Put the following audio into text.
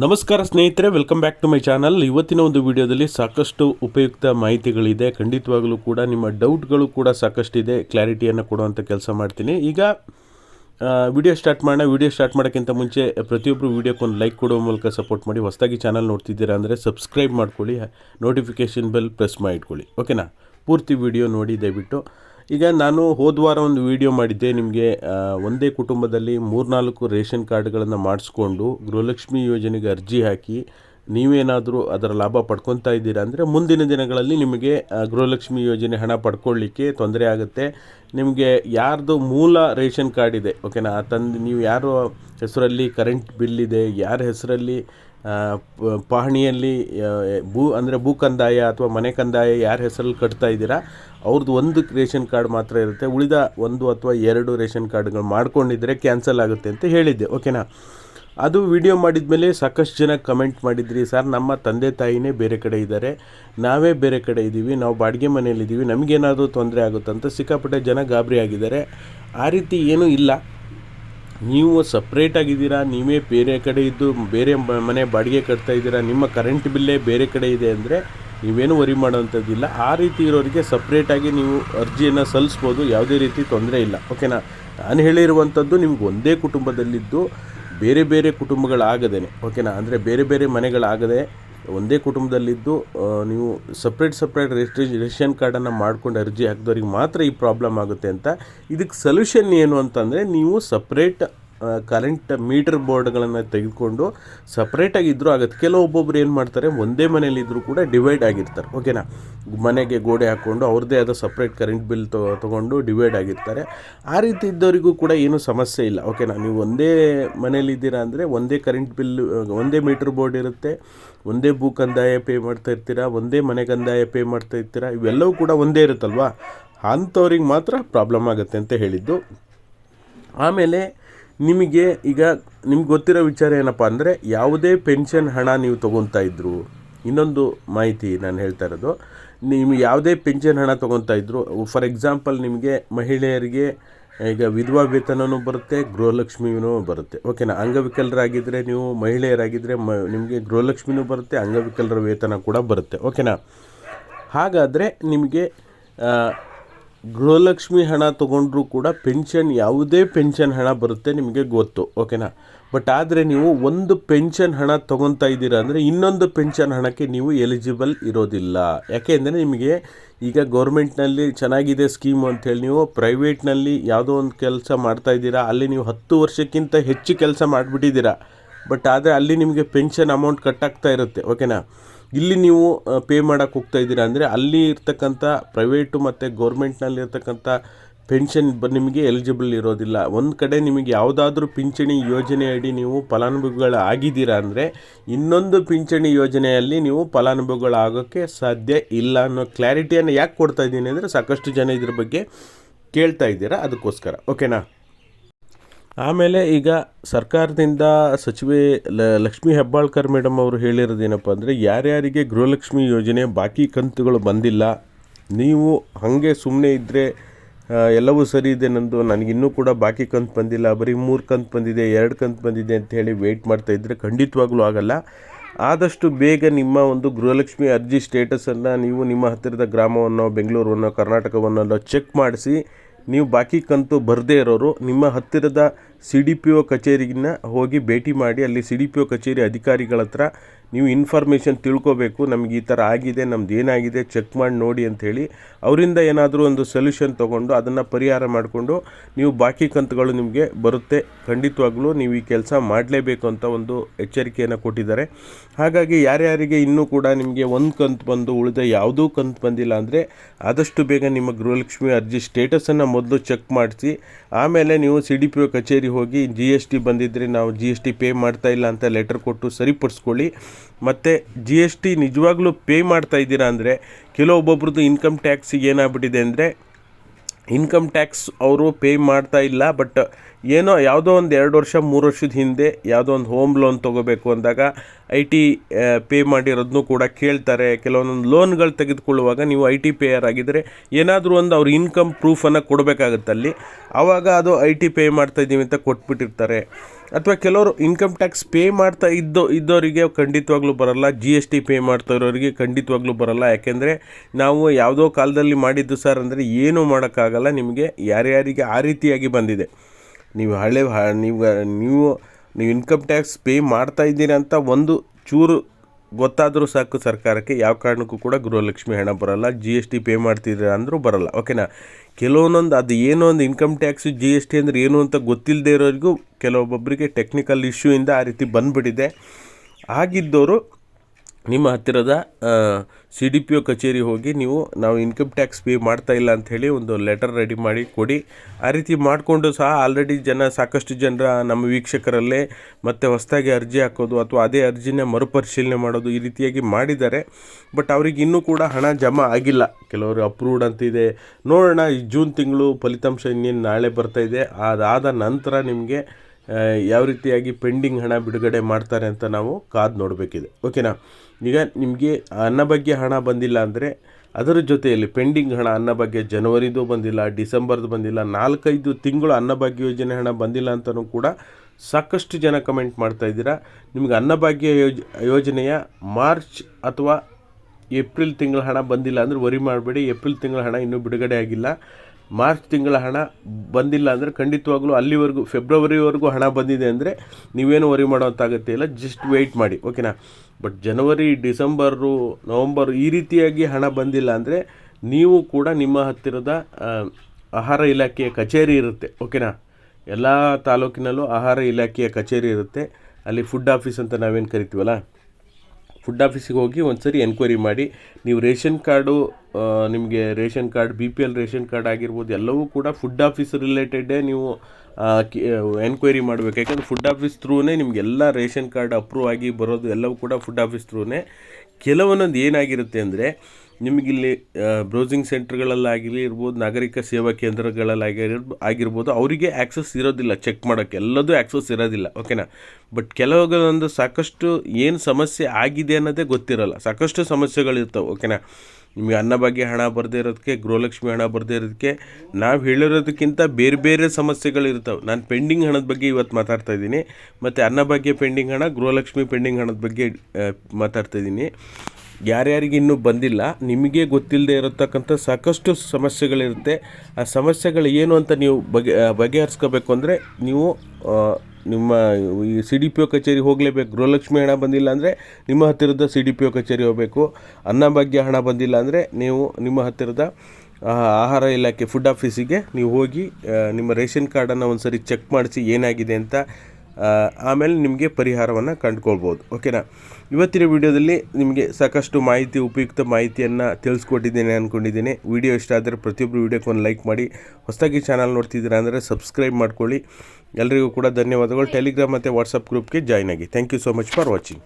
ನಮಸ್ಕಾರ ಸ್ನೇಹಿತರೆ welcome back to my channel ಇವತ್ತಿನ ಒಂದು ವಿಡಿಯೋದಲ್ಲಿ ಸಾಕಷ್ಟು ಉಪಯುಕ್ತ ಮಾಹಿತಿಗಳಿದೆ. ಖಂಡಿತವಾಗಲೂ ಕೂಡ ನಿಮ್ಮ ಡೌಟ್ಗಳು ಕೂಡ ಸಾಕಷ್ಟು ಇದೆ ಕ್ಲಾರಿಟಿಯನ್ನು ಕೊಡುವಂಥ ಕೆಲಸ ಮಾಡ್ತೀನಿ. ಈಗ ವಿಡಿಯೋ ಸ್ಟಾರ್ಟ್ ಮಾಡೋಣ. ವಿಡಿಯೋ ಸ್ಟಾರ್ಟ್ ಮಾಡೋಕ್ಕಿಂತ ಮುಂಚೆ ಪ್ರತಿಯೊಬ್ಬರು ವಿಡಿಯೋಕ್ಕೊಂದು ಲೈಕ್ ಕೊಡುವ ಮೂಲಕ ಸಪೋರ್ಟ್ ಮಾಡಿ. ಹೊಸದಾಗಿ ಚಾನಲ್ ನೋಡ್ತಿದ್ದೀರಾ ಅಂದರೆ ಸಬ್ಸ್ಕ್ರೈಬ್ ಮಾಡ್ಕೊಳ್ಳಿ. ನೋಟಿಫಿಕೇಷನ್ ಬೆಲ್ ಪ್ರೆಸ್ ಮಾಡಿಟ್ಕೊಳ್ಳಿ ಓಕೆನಾ ಪೂರ್ತಿ ವಿಡಿಯೋ ನೋಡಿ ದಯವಿಟ್ಟು. ಈಗ ನಾನು ಹೋದ ವಾರ ಒಂದು ವಿಡಿಯೋ ಮಾಡಿದ್ದೆ, ನಿಮಗೆ ಒಂದೇ ಕುಟುಂಬದಲ್ಲಿ ಮೂರ್ನಾಲ್ಕು ರೇಷನ್ ಕಾರ್ಡ್ಗಳನ್ನು ಮಾಡಿಸ್ಕೊಂಡು ಗೃಹಲಕ್ಷ್ಮಿ ಯೋಜನೆಗೆ ಅರ್ಜಿ ಹಾಕಿ ನೀವೇನಾದರೂ ಅದರ ಲಾಭ ಪಡ್ಕೊತಾ ಇದ್ದೀರಾ ಅಂದರೆ ಮುಂದಿನ ದಿನಗಳಲ್ಲಿ ನಿಮಗೆ ಗೃಹಲಕ್ಷ್ಮಿ ಯೋಜನೆ ಹಣ ಪಡ್ಕೊಳ್ಳಿಕ್ಕೆ ತೊಂದರೆ ಆಗುತ್ತೆ. ನಿಮಗೆ ಯಾರ್ದು ಮೂಲ ರೇಷನ್ ಕಾರ್ಡ್ ಇದೆ ಓಕೆನಾ ತಂದು, ನೀವು ಯಾರು ಹೆಸರಲ್ಲಿ ಕರೆಂಟ್ ಬಿಲ್ ಇದೆ, ಯಾರ ಹೆಸರಲ್ಲಿ ಪಹಣಿಯಲ್ಲಿ ಭೂ, ಅಂದರೆ ಭೂ ಕಂದಾಯ ಅಥವಾ ಮನೆ ಕಂದಾಯ ಯಾರ ಹೆಸರಲ್ಲಿ ಕಟ್ತಾ ಇದ್ದೀರಾ ಅವ್ರದ್ದು ಒಂದು ರೇಷನ್ ಕಾರ್ಡ್ ಮಾತ್ರ ಇರುತ್ತೆ. ಉಳಿದ ಒಂದು ಅಥವಾ ಎರಡು ರೇಷನ್ ಕಾರ್ಡ್ಗಳು ಮಾಡ್ಕೊಂಡಿದ್ರೆ ಕ್ಯಾನ್ಸಲ್ ಆಗುತ್ತೆ ಅಂತ ಹೇಳಿದ್ದೆ. ಓಕೆನಾ? ಅದು ವಿಡಿಯೋ ಮಾಡಿದ ಮೇಲೆ ಸಾಕಷ್ಟು ಜನ ಕಮೆಂಟ್ ಮಾಡಿದ್ರಿ, ಸರ್, ನಮ್ಮ ತಂದೆ ತಾಯಿನೇ ಬೇರೆ ಕಡೆ ಇದ್ದಾರೆ. ನಾವೇ ಬೇರೆ ಕಡೆ ಇದ್ದೀವಿ. ನಾವು ಬಾಡಿಗೆ ಮನೆಯಲ್ಲಿದ್ದೀವಿ. ನಮಗೇನಾದರೂ ತೊಂದರೆ ಆಗುತ್ತಂತ ಸಿಕ್ಕಾಪಟ್ಟೆ ಜನ ಗಾಬರಿ ಆಗಿದ್ದಾರೆ. ಆ ರೀತಿ ಏನೂ ಇಲ್ಲ. ನೀವು ಸಪ್ರೇಟ್ ಆಗಿದ್ದೀರಾ? ನೀವೇ ಬೇರೆ ಕಡೆ ಇದ್ದು ಬೇರೆ ಮನೆ ಬಾಡಿಗೆ ಕಟ್ತಾ ಇದ್ದೀರಾ? ನಿಮ್ಮ ಕರೆಂಟ್ ಬಿಲ್ಲೇ ಬೇರೆ ಕಡೆ ಇದೆ ಅಂದರೆ ನೀವೇನು ವರಿ ಮಾಡೋವಂಥದ್ದಿಲ್ಲ. ಆ ರೀತಿ ಇರೋರಿಗೆ ಸಪ್ರೇಟಾಗಿ ನೀವು ಅರ್ಜಿಯನ್ನು ಸಲ್ಲಿಸ್ಬೋದು. ಯಾವುದೇ ರೀತಿ ತೊಂದರೆ ಇಲ್ಲ. ಓಕೆನಾ ನಾನು ಹೇಳಿರುವಂಥದ್ದು ನಿಮ್ಗೆ ಒಂದೇ ಕುಟುಂಬದಲ್ಲಿದ್ದು ಬೇರೆ ಬೇರೆ ಕುಟುಂಬಗಳಾಗದೇ ಓಕೆನಾ ಅಂದರೆ ಬೇರೆ ಬೇರೆ ಮನೆಗಳಾಗದೆ ಒಂದೇ ಕುಟುಂಬದಲ್ಲಿದ್ದು ನೀವು ಸಪ್ರೇಟ್ ಸಪ್ರೇಟ್ ರೇಷನ್ ಕಾರ್ಡನ್ನು ಮಾಡ್ಕೊಂಡು ಅರ್ಜಿ ಹಾಕಿದವ್ರಿಗೆ ಮಾತ್ರ ಈ ಪ್ರಾಬ್ಲಮ್ ಆಗುತ್ತೆ ಅಂತ. ಇದಕ್ಕೆ ಸೊಲ್ಯೂಷನ್ ಏನು ಅಂತಂದರೆ, ನೀವು ಸಪ್ರೇಟ್ ಕರೆಂಟ್ ಮೀಟರ್ ಬೋರ್ಡ್ಗಳನ್ನು ತೆಗೆದುಕೊಂಡು ಸಪ್ರೇಟಾಗಿ ಇದ್ದರೂ ಆಗುತ್ತೆ. ಕೆಲವೊಬ್ಬೊಬ್ರು ಏನು ಮಾಡ್ತಾರೆ, ಒಂದೇ ಮನೇಲಿದ್ದರೂ ಕೂಡ ಡಿವೈಡ್ ಆಗಿರ್ತಾರೆ. ಓಕೆನಾ ಮನೆಗೆ ಗೋಡೆ ಹಾಕ್ಕೊಂಡು ಅವ್ರದ್ದೇ ಆದ ಸಪ್ರೇಟ್ ಕರೆಂಟ್ ಬಿಲ್ ತೊಗೊಂಡು ಡಿವೈಡ್ ಆಗಿರ್ತಾರೆ. ಆ ರೀತಿ ಇದ್ದವರಿಗೂ ಕೂಡ ಏನು ಸಮಸ್ಯೆ ಇಲ್ಲ. ಓಕೆನಾ ನೀವು ಒಂದೇ ಮನೇಲಿದ್ದೀರಾ ಅಂದರೆ ಒಂದೇ ಕರೆಂಟ್ ಬಿಲ್ ಒಂದೇ ಮೀಟರ್ ಬೋರ್ಡ್ ಇರುತ್ತೆ. ಒಂದೇ ಭೂ ಕಂದಾಯ ಪೇ ಮಾಡ್ತಾ ಇರ್ತೀರಾ, ಒಂದೇ ಮನೆ ಕಂದಾಯ ಪೇ ಮಾಡ್ತಾ ಇರ್ತೀರಾ, ಇವೆಲ್ಲವೂ ಕೂಡ ಒಂದೇ ಇರುತ್ತಲ್ವಾ? ಅಂಥವ್ರಿಗೆ ಮಾತ್ರ ಪ್ರಾಬ್ಲಮ್ ಆಗುತ್ತೆ ಅಂತ ಹೇಳಿದ್ದು. ಆಮೇಲೆ ನಿಮಗೆ ಈಗ ನಿಮ್ಗೆ ಗೊತ್ತಿರೋ ವಿಚಾರ ಏನಪ್ಪ ಅಂದರೆ ಯಾವುದೇ ಪೆನ್ಷನ್ ಹಣ ನೀವು ತೊಗೊತಾ ಇದ್ರು, ಇನ್ನೊಂದು ಮಾಹಿತಿ ನಾನು ಹೇಳ್ತಾ ಇರೋದು, ನಿಮ್ಗೆ ಯಾವುದೇ ಪೆನ್ಷನ್ ಹಣ ತೊಗೊತಾ ಇದ್ರು, ಫಾರ್ ಎಕ್ಸಾಂಪಲ್ ನಿಮಗೆ ಮಹಿಳೆಯರಿಗೆ ಈಗ ವಿಧವಾ ವೇತನವೂ ಬರುತ್ತೆ, ಗೃಹಲಕ್ಷ್ಮಿನೂ ಬರುತ್ತೆ. ಓಕೆನಾ ಅಂಗವಿಕಲರಾಗಿದ್ದರೆ ನೀವು ಮಹಿಳೆಯರಾಗಿದ್ದರೆ ಮ, ನಿಮಗೆ ಗೃಹಲಕ್ಷ್ಮಿನೂ ಬರುತ್ತೆ, ಅಂಗವಿಕಲರ ವೇತನ ಕೂಡ ಬರುತ್ತೆ. ಓಕೆನಾ ಹಾಗಾದರೆ ನಿಮಗೆ ಗೃಹಲಕ್ಷ್ಮಿ ಹಣ ತೊಗೊಂಡ್ರೂ ಕೂಡ ಪೆನ್ಷನ್ ಯಾವುದೇ ಪೆನ್ಷನ್ ಹಣ ಬರುತ್ತೆ ನಿಮಗೆ ಗೊತ್ತು ಓಕೆನಾ ಬಟ್ ಆದರೆ ನೀವು ಒಂದು ಪೆನ್ಷನ್ ಹಣ ತೊಗೊತಾ ಇದ್ದೀರಾ ಅಂದರೆ ಇನ್ನೊಂದು ಪೆನ್ಷನ್ ಹಣಕ್ಕೆ ನೀವು ಎಲಿಜಿಬಲ್ ಇರೋದಿಲ್ಲ. ಯಾಕೆ ಅಂದರೆ ನಿಮಗೆ ಈಗ ಗೌರ್ಮೆಂಟ್ನಲ್ಲಿ ಚೆನ್ನಾಗಿದೆ ಸ್ಕೀಮು ಅಂಥೇಳಿ ನೀವು ಪ್ರೈವೇಟ್ನಲ್ಲಿ ಯಾವುದೋ ಒಂದು ಕೆಲಸ ಮಾಡ್ತಾ ಇದ್ದೀರಾ, ಅಲ್ಲಿ ನೀವು ಹತ್ತು ವರ್ಷಕ್ಕಿಂತ ಹೆಚ್ಚು ಕೆಲಸ ಮಾಡಿಬಿಟ್ಟಿದ್ದೀರಾ. ಬಟ್ ಆದರೆ ಅಲ್ಲಿ ನಿಮಗೆ ಪೆನ್ಷನ್ ಅಮೌಂಟ್ ಕಟ್ಟಾಗ್ತಾ ಇರುತ್ತೆ ಓಕೆನಾ ಇಲ್ಲಿ ನೀವು ಪೇ ಮಾಡೋಕ್ಕೆ ಹೋಗ್ತಾ ಇದ್ದೀರಾ ಅಂದರೆ ಅಲ್ಲಿ ಇರ್ತಕ್ಕಂಥ ಪ್ರೈವೇಟು ಮತ್ತು ಗೌರ್ಮೆಂಟ್ನಲ್ಲಿ ಇರ್ತಕ್ಕಂಥ ಪೆನ್ಷನ್ ಬ, ನಿಮಗೆ ಎಲಿಜಿಬಲ್ ಇರೋದಿಲ್ಲ. ಒಂದು ಕಡೆ ನಿಮಗೆ ಯಾವುದಾದ್ರೂ ಪಿಂಚಣಿ ಯೋಜನೆ ಅಡಿ ನೀವು ಫಲಾನುಭವಿಗಳು ಆಗಿದ್ದೀರಾ ಅಂದರೆ ಇನ್ನೊಂದು ಪಿಂಚಣಿ ಯೋಜನೆಯಲ್ಲಿ ನೀವು ಫಲಾನುಭವಿಗಳಾಗೋಕ್ಕೆ ಸಾಧ್ಯ ಇಲ್ಲ ಅನ್ನೋ ಕ್ಲಾರಿಟಿಯನ್ನು ಯಾಕೆ ಕೊಡ್ತಾ ಇದ್ದೀನಿ ಅಂದರೆ ಸಾಕಷ್ಟು ಜನ ಇದ್ರ ಬಗ್ಗೆ ಕೇಳ್ತಾ ಇದ್ದೀರಾ ಅದಕ್ಕೋಸ್ಕರ. ಓಕೆನಾ ಆಮೇಲೆ ಈಗ ಸರ್ಕಾರದಿಂದ ಸಚಿವೆ ಲ, ಲಕ್ಷ್ಮೀ ಹೆಬ್ಬಾಳ್ಕರ್ ಮೇಡಮ್ ಅವರು ಹೇಳಿರೋದೇನಪ್ಪ ಅಂದರೆ, ಯಾರ್ಯಾರಿಗೆ ಗೃಹಲಕ್ಷ್ಮಿ ಯೋಜನೆ ಬಾಕಿ ಕಂತುಗಳು ಬಂದಿಲ್ಲ, ನೀವು ಹಾಗೆ ಸುಮ್ಮನೆ ಇದ್ದರೆ ಎಲ್ಲವೂ ಸರಿ ಇದೆ ನಂದು, ನನಗಿನ್ನೂ ಕೂಡ ಬಾಕಿ ಕಂತು ಬಂದಿಲ್ಲ, ಬರೀ ಮೂರು ಕಂತು ಬಂದಿದೆ, ಎರಡು ಕಂತು ಬಂದಿದೆ ಅಂತ ಹೇಳಿ ವೆಯ್ಟ್ ಮಾಡ್ತಾ ಇದ್ದರೆ ಖಂಡಿತವಾಗ್ಲೂ ಆಗಲ್ಲ. ಆದಷ್ಟು ಬೇಗ ನಿಮ್ಮ ಒಂದು ಗೃಹಲಕ್ಷ್ಮಿ ಅರ್ಜಿ ಸ್ಟೇಟಸನ್ನು ನೀವು ನಿಮ್ಮ ಹತ್ತಿರದ ಗ್ರಾಮವನ್ನು ಬೆಂಗಳೂರನ್ನು ಕರ್ನಾಟಕವನ್ನೆಲ್ಲ ಚೆಕ್ ಮಾಡಿಸಿ ನೀವು ಬಾಕಿ ಕಂತು ಬರದೇ ಇರೋರು, ನಿಮ್ಮ ಹತ್ತಿರದ ಸಿ ಡಿ ಪಿ ಒ ಕಚೇರಿನ ಹೋಗಿ ಭೇಟಿ ಮಾಡಿ, ಅಲ್ಲಿ ಸಿ ಡಿ ಪಿ ಒ ಕಚೇರಿ ಅಧಿಕಾರಿಗಳ ಹತ್ರ ನೀವು ಇನ್ಫಾರ್ಮೇಷನ್ ತಿಳ್ಕೋಬೇಕು, ನಮ್ಗೆ ಈ ಥರ ಆಗಿದೆ, ನಮ್ದು ಏನಾಗಿದೆ ಚೆಕ್ ಮಾಡಿ ನೋಡಿ ಅಂಥೇಳಿ ಅವರಿಂದ ಏನಾದರೂ ಒಂದು ಸೊಲ್ಯೂಷನ್ ತೊಗೊಂಡು ಅದನ್ನು ಪರಿಹಾರ ಮಾಡಿಕೊಂಡು ನೀವು ಬಾಕಿ ಕಂತುಗಳು ನಿಮಗೆ ಬರುತ್ತೆ. ಖಂಡಿತವಾಗಲೂ ನೀವು ಈ ಕೆಲಸ ಮಾಡಲೇಬೇಕು ಅಂತ ಒಂದು ಎಚ್ಚರಿಕೆಯನ್ನು ಕೊಟ್ಟಿದ್ದಾರೆ. ಹಾಗಾಗಿ ಯಾರ್ಯಾರಿಗೆ ಇನ್ನೂ ಕೂಡ ನಿಮಗೆ ಒಂದು ಕಂತು ಬಂದು ಉಳಿದ ಯಾವುದೂ ಕಂತು ಬಂದಿಲ್ಲ ಅಂದರೆ ಆದಷ್ಟು ಬೇಗ ನಿಮ್ಮ ಗೃಹಲಕ್ಷ್ಮಿ ಅರ್ಜಿ ಸ್ಟೇಟಸನ್ನು ಮೊದಲು ಚೆಕ್ ಮಾಡಿಸಿ. ಆಮೇಲೆ ನೀವು ಸಿ ಡಿ ಪಿ ಒ ಕಚೇರಿ ಹೋಗಿ ಜಿ ಎಸ್ ಟಿ ಬಂದಿದ್ದರೆ ನಾವು ಜಿ ಎಸ್ ಟಿ ಪೇ ಮಾಡ್ತಾ ಇಲ್ಲ ಅಂತ ಲೆಟರ್ ಕೊಟ್ಟು ಸರಿಪಡಿಸ್ಕೊಳ್ಳಿ. ಮತ್ತು ಜಿ ಎಸ್ ಟಿ ನಿಜವಾಗ್ಲೂ ಪೇ ಮಾಡ್ತಾ ಇದ್ದೀರಾ ಅಂದರೆ ಕೆಲವೊಬ್ಬೊಬ್ರದ್ದು ಇನ್ಕಮ್ ಟ್ಯಾಕ್ಸಿಗೆ ಏನಾಗ್ಬಿಟ್ಟಿದೆ ಅಂದರೆ ಇನ್ಕಮ್ ಟ್ಯಾಕ್ಸ್ ಅವರು ಪೇ ಮಾಡ್ತಾ ಇಲ್ಲ ಬಟ್ ಏನೋ ಯಾವುದೋ ಒಂದು ಎರಡು ವರ್ಷ, ಮೂರು ವರ್ಷದ ಹಿಂದೆ ಯಾವುದೋ ಒಂದು ಹೋಮ್ ಲೋನ್ ತೊಗೋಬೇಕು ಅಂದಾಗ ಐ ಟಿ ಪೇ ಮಾಡಿರೋದನ್ನು ಕೂಡ ಕೇಳ್ತಾರೆ. ಕೆಲವೊಂದೊಂದು ಲೋನ್ಗಳು ತೆಗೆದುಕೊಳ್ಳುವಾಗ ನೀವು ಐ ಟಿ ಪೇಯರ್ ಆಗಿದ್ದರೆ ಏನಾದರೂ ಒಂದು ಅವ್ರ ಇನ್ಕಮ್ ಪ್ರೂಫನ್ನು ಕೊಡಬೇಕಾಗುತ್ತೆ ಅಲ್ಲಿ. ಆವಾಗ ಅದು ಐ ಟಿ ಪೇ ಮಾಡ್ತಾ ಇದ್ದೀವಿ ಅಂತ ಕೊಟ್ಬಿಟ್ಟಿರ್ತಾರೆ. ಅಥವಾ ಕೆಲವರು ಇನ್ಕಮ್ ಟ್ಯಾಕ್ಸ್ ಪೇ ಮಾಡ್ತಾ ಇದ್ದೋ ಇದ್ದವರಿಗೆ ಖಂಡಿತವಾಗ್ಲೂ ಬರಲ್ಲ, ಜಿ ಎಸ್ ಟಿ ಪೇ ಮಾಡ್ತಾ ಇರೋರಿಗೆ ಖಂಡಿತವಾಗ್ಲೂ ಬರಲ್ಲ. ಯಾಕೆಂದರೆ ನಾವು ಯಾವುದೋ ಕಾಲದಲ್ಲಿ ಮಾಡಿದ್ದು ಸರ್ ಅಂದರೆ ಏನೂ ಮಾಡೋಕ್ಕಾಗಲ್ಲ. ನಿಮಗೆ ಯಾರ್ಯಾರಿಗೆ ಆ ರೀತಿಯಾಗಿ ಬಂದಿದೆ. ನೀವು ಹಳೆ ನೀವು ನೀವು ನೀವು ಇನ್ಕಮ್ ಟ್ಯಾಕ್ಸ್ ಪೇ ಮಾಡ್ತಾ ಇದ್ದೀರಿ ಅಂತ ಒಂದು ಚೂರು ಗೊತ್ತಾದರೂ ಸಾಕು ಸರ್ಕಾರಕ್ಕೆ. ಯಾವ ಕಾರಣಕ್ಕೂ ಕೂಡ ಗೃಹಲಕ್ಷ್ಮಿ ಹಣ ಬರಲ್ಲ. ಜಿ ಎಸ್ ಟಿ ಪೇ ಮಾಡ್ತಿದ್ದೀರ ಅಂದರೂ ಬರಲ್ಲ. ಓಕೆನಾ ಕೆಲವೊಂದೊಂದು, ಅದು ಏನೋ ಒಂದು income tax G S T ಅಂದರೆ ಏನು ಅಂತ ಗೊತ್ತಿಲ್ಲದೆ ಇರೋರಿಗೂ ಕೆಲವೊಬ್ಬೊಬ್ಬರಿಗೆ ಟೆಕ್ನಿಕಲ್ ಇಶ್ಯೂಯಿಂದ ಆ ರೀತಿ ಬಂದುಬಿಟ್ಟಿದೆ. ಆಗಿದ್ದವರು ನಿಮ್ಮ ಹತ್ತಿರದ ಸಿ ಡಿ ಪಿ ಒ ಕಚೇರಿ ಹೋಗಿ ನೀವು, ನಾವು ಇನ್ಕಮ್ ಟ್ಯಾಕ್ಸ್ ಪೇ ಮಾಡ್ತಾ ಇಲ್ಲ ಅಂತ ಹೇಳಿ ಒಂದು ಲೆಟರ್ ರೆಡಿ ಮಾಡಿ ಕೊಡಿ. ಆ ರೀತಿ ಮಾಡಿಕೊಂಡು ಸಹ ಆಲ್ರೆಡಿ ಜನ, ಸಾಕಷ್ಟು ಜನರ ನಮ್ಮ ವೀಕ್ಷಕರಲ್ಲೇ ಮತ್ತೆ ಹೊಸದಾಗಿ ಅರ್ಜಿ ಹಾಕೋದು ಅಥವಾ ಅದೇ ಅರ್ಜಿನ ಮರುಪರಿಶೀಲನೆ ಮಾಡೋದು ಈ ರೀತಿಯಾಗಿ ಮಾಡಿದ್ದಾರೆ. ಬಟ್ ಅವ್ರಿಗೆ ಇನ್ನೂ ಕೂಡ ಹಣ ಜಮಾ ಆಗಿಲ್ಲ. ಕೆಲವರು ಅಪ್ರೂವ್ಡ್ ಅಂತಿದೆ ನೋಡೋಣ, ಈ ಜೂನ್ ತಿಂಗಳು ಫಲಿತಾಂಶ ಇನ್ನೇನು ನಾಳೆ ಬರ್ತಾ ಇದೆ. ಅದಾದ ನಂತರ ನಿಮಗೆ ಯಾವ ರೀತಿಯಾಗಿ ಪೆಂಡಿಂಗ್ ಹಣ ಬಿಡುಗಡೆ ಮಾಡ್ತಾರೆ ಅಂತ ನಾವು ಕಾದು ನೋಡಬೇಕಿದೆ. ಓಕೆನಾ? ಈಗ ನಿಮಗೆ ಅನ್ನಭಾಗ್ಯ ಹಣ ಬಂದಿಲ್ಲ ಅಂದರೆ ಅದರ ಜೊತೆಯಲ್ಲಿ ಪೆಂಡಿಂಗ್ ಹಣ ಅನ್ನಭಾಗ್ಯ ಜನವರಿದು ಬಂದಿಲ್ಲ, ಡಿಸೆಂಬರ್ದು ಬಂದಿಲ್ಲ, ನಾಲ್ಕೈದು ತಿಂಗಳು ಅನ್ನಭಾಗ್ಯ ಯೋಜನೆ ಹಣ ಬಂದಿಲ್ಲ ಅಂತಲೂ ಕೂಡ ಸಾಕಷ್ಟು ಜನ ಕಮೆಂಟ್ ಮಾಡ್ತಾ ಇದ್ದೀರಾ. ನಿಮಗೆ ಅನ್ನಭಾಗ್ಯ ಯೋಜ, ಯೋಜನೆಯ ಮಾರ್ಚ್ ಅಥವಾ ಏಪ್ರಿಲ್ ತಿಂಗಳ ಹಣ ಬಂದಿಲ್ಲ ಅಂದರೆ ವರಿ ಮಾಡಬೇಡಿ, ಏಪ್ರಿಲ್ ತಿಂಗಳ ಹಣ ಇನ್ನೂ ಬಿಡುಗಡೆ ಆಗಿಲ್ಲ. ಮಾರ್ಚ್ ತಿಂಗಳ ಹಣ ಬಂದಿಲ್ಲ ಅಂದರೆ ಖಂಡಿತವಾಗ್ಲೂ ಅಲ್ಲಿವರೆಗೂ, ಫೆಬ್ರವರಿವರೆಗೂ ಹಣ ಬಂದಿದೆ ಅಂದರೆ ನೀವೇನು ವರಿ ಮಾಡೋಂತಾಗತ್ತೆ ಇಲ್ಲ ಜಸ್ಟ್ ವೆಯ್ಟ್ ಮಾಡಿ ಓಕೆನಾ ಬಟ್ ಜನವರಿ ಡಿಸೆಂಬರು ನವಂಬರ್ ಈ ರೀತಿಯಾಗಿ ಹಣ ಬಂದಿಲ್ಲ ಅಂದರೆ ನೀವು ಕೂಡ ನಿಮ್ಮ ಹತ್ತಿರದ ಆಹಾರ ಇಲಾಖೆಯ ಕಚೇರಿ ಇರುತ್ತೆ ಓಕೆನಾ ಎಲ್ಲ ತಾಲೂಕಿನಲ್ಲೂ ಆಹಾರ ಇಲಾಖೆಯ ಕಚೇರಿ ಇರುತ್ತೆ, ಅಲ್ಲಿ ಫುಡ್ ಆಫೀಸ್ ಅಂತ ನಾವೇನು ಕರಿತೀವಲ್ಲ? ಫುಡ್ ಆಫೀಸಿಗೆ ಹೋಗಿ ಒಂದು ಸರಿ ಎನ್ಕ್ವೈರಿ ಮಾಡಿ, ನೀವು ರೇಷನ್ ಕಾರ್ಡು ನಿಮಗೆ ration card, B P L ration card ಆಗಿರ್ಬೋದು, ಎಲ್ಲವೂ ಕೂಡ ಫುಡ್ ಆಫೀಸ್ ರಿಲೇಟೆಡೇ ನೀವು ಎನ್ಕ್ವೈರಿ ಮಾಡಬೇಕು. ಯಾಕಂದರೆ ಫುಡ್ ಆಫೀಸ್ ಥ್ರೂನೇ ನಿಮಗೆಲ್ಲ ರೇಷನ್ ಕಾರ್ಡ್ ಅಪ್ರೂವ್ ಆಗಿ ಬರೋದು ಎಲ್ಲವೂ ಕೂಡ ಫುಡ್ ಆಫೀಸ್ ಥ್ರೂನೇ ಕೆಲವೊಂದೊಂದು ಏನಾಗಿರುತ್ತೆ ಅಂದರೆ ನಿಮಗಿಲ್ಲಿ ಬ್ರೌಸಿಂಗ್ ಸೆಂಟ್ರ್ಗಳಲ್ಲಾಗಿರಲಿ ಇರ್ಬೋದು, ನಾಗರಿಕ ಸೇವಾ ಕೇಂದ್ರಗಳಲ್ಲಾಗಿರ್ ಆಗಿರ್ಬೋದು, ಅವರಿಗೆ ಆ್ಯಕ್ಸಸ್ ಇರೋದಿಲ್ಲ ಚೆಕ್ ಮಾಡೋಕ್ಕೆ. ಎಲ್ಲದೂ ಆ್ಯಕ್ಸಸ್ ಇರೋದಿಲ್ಲ ಓಕೆನಾ ಬಟ್ ಕೆಲವೊಂದು ಸಾಕಷ್ಟು ಏನು ಸಮಸ್ಯೆ ಆಗಿದೆ ಅನ್ನೋದೇ ಗೊತ್ತಿರಲ್ಲ. ಸಾಕಷ್ಟು ಸಮಸ್ಯೆಗಳಿರ್ತವೆ ಓಕೆನಾ ನಿಮಗೆ ಅನ್ನಭಾಗ್ಯ ಹಣ ಬರದೇ ಇರೋದಕ್ಕೆ, ಗೃಹಲಕ್ಷ್ಮಿ ಹಣ ಬರದೇ ಇರೋದಕ್ಕೆ, ನಾವು ಹೇಳಿರೋದಕ್ಕಿಂತ ಬೇರೆ ಬೇರೆ ಸಮಸ್ಯೆಗಳು ಸಮಸ್ಯೆಗಳಿರ್ತವೆ ನಾನು ಪೆಂಡಿಂಗ್ ಹಣದ ಬಗ್ಗೆ ಇವತ್ತು ಮಾತಾಡ್ತಾ ಇದ್ದೀನಿ. ಮತ್ತು ಅನ್ನಭಾಗ್ಯ ಪೆಂಡಿಂಗ್ ಹಣ, ಗೃಹಲಕ್ಷ್ಮಿ ಪೆಂಡಿಂಗ್ ಹಣದ ಬಗ್ಗೆ ಮಾತಾಡ್ತಾ ಇದ್ದೀನಿ. ಯಾರ್ಯಾರಿಗೆ ಇನ್ನೂ ಬಂದಿಲ್ಲ, ನಿಮಗೆ ಗೊತ್ತಿಲ್ಲದೆ ಇರತಕ್ಕಂಥ ಸಾಕಷ್ಟು ಸಮಸ್ಯೆಗಳಿರುತ್ತೆ. ಆ ಸಮಸ್ಯೆಗಳು ಏನು ಅಂತ ನೀವು ಬಗೆ ಬಗೆಹರಿಸ್ಕೋಬೇಕು ಅಂದರೆ ನೀವು ನಿಮ್ಮ ಈ ಸಿ ಡಿ ಪಿ ಒ ಕಚೇರಿ ಹೋಗಲೇಬೇಕು. ಗೃಹಲಕ್ಷ್ಮಿ ಹಣ ಬಂದಿಲ್ಲ ಅಂದರೆ ನಿಮ್ಮ ಹತ್ತಿರದ ಸಿ ಡಿ ಪಿ ಒ ಕಚೇರಿ ಹೋಗಬೇಕು. ಅನ್ನಭಾಗ್ಯ ಹಣ ಬಂದಿಲ್ಲ ಅಂದರೆ ನೀವು ನಿಮ್ಮ ಹತ್ತಿರದ ಆಹಾರ ಇಲಾಖೆ ಫುಡ್ ಆಫೀಸಿಗೆ ನೀವು ಹೋಗಿ ನಿಮ್ಮ ರೇಷನ್ ಕಾರ್ಡನ್ನು ಒಂದು ಸರಿ ಚೆಕ್ ಮಾಡಿಸಿ ಏನಾಗಿದೆ ಅಂತ ಆಮೇಲೆ ನಿಮಗೆ ಪರಿಹಾರವನ್ನು ಕಂಡುಕೊಳ್ಬೋದು. ಓಕೆನಾ ಇವತ್ತಿನ ವಿಡಿಯೋದಲ್ಲಿ ನಿಮಗೆ ಸಾಕಷ್ಟು ಮಾಹಿತಿ, ಉಪಯುಕ್ತ ಮಾಹಿತಿಯನ್ನು ತಿಳಿಸ್ಕೊಟ್ಟಿದ್ದೀನಿ ಅಂದ್ಕೊಂಡಿದ್ದೀನಿ ವಿಡಿಯೋ ಇಷ್ಟ ಆದರೆ ಪ್ರತಿಯೊಬ್ಬರು ವಿಡಿಯೋಕ್ಕೆ ಒಂದು ಲೈಕ್ ಮಾಡಿ. ಹೊಸದಾಗಿ ಚಾನಲ್ ನೋಡ್ತಿದ್ದೀರಾ ಅಂದರೆ ಸಬ್ಸ್ಕ್ರೈಬ್ ಮಾಡ್ಕೊಳ್ಳಿ. ಎಲ್ಲರಿಗೂ ಕೂಡ ಧನ್ಯವಾದಗಳು. ಟೆಲಿಗ್ರಾಮ್ ಮತ್ತು ವಾಟ್ಸಪ್ ಗ್ರೂಪ್ಗೆ ಜಾಯ್ನ್ ಆಗಿ. Thank you so much for watching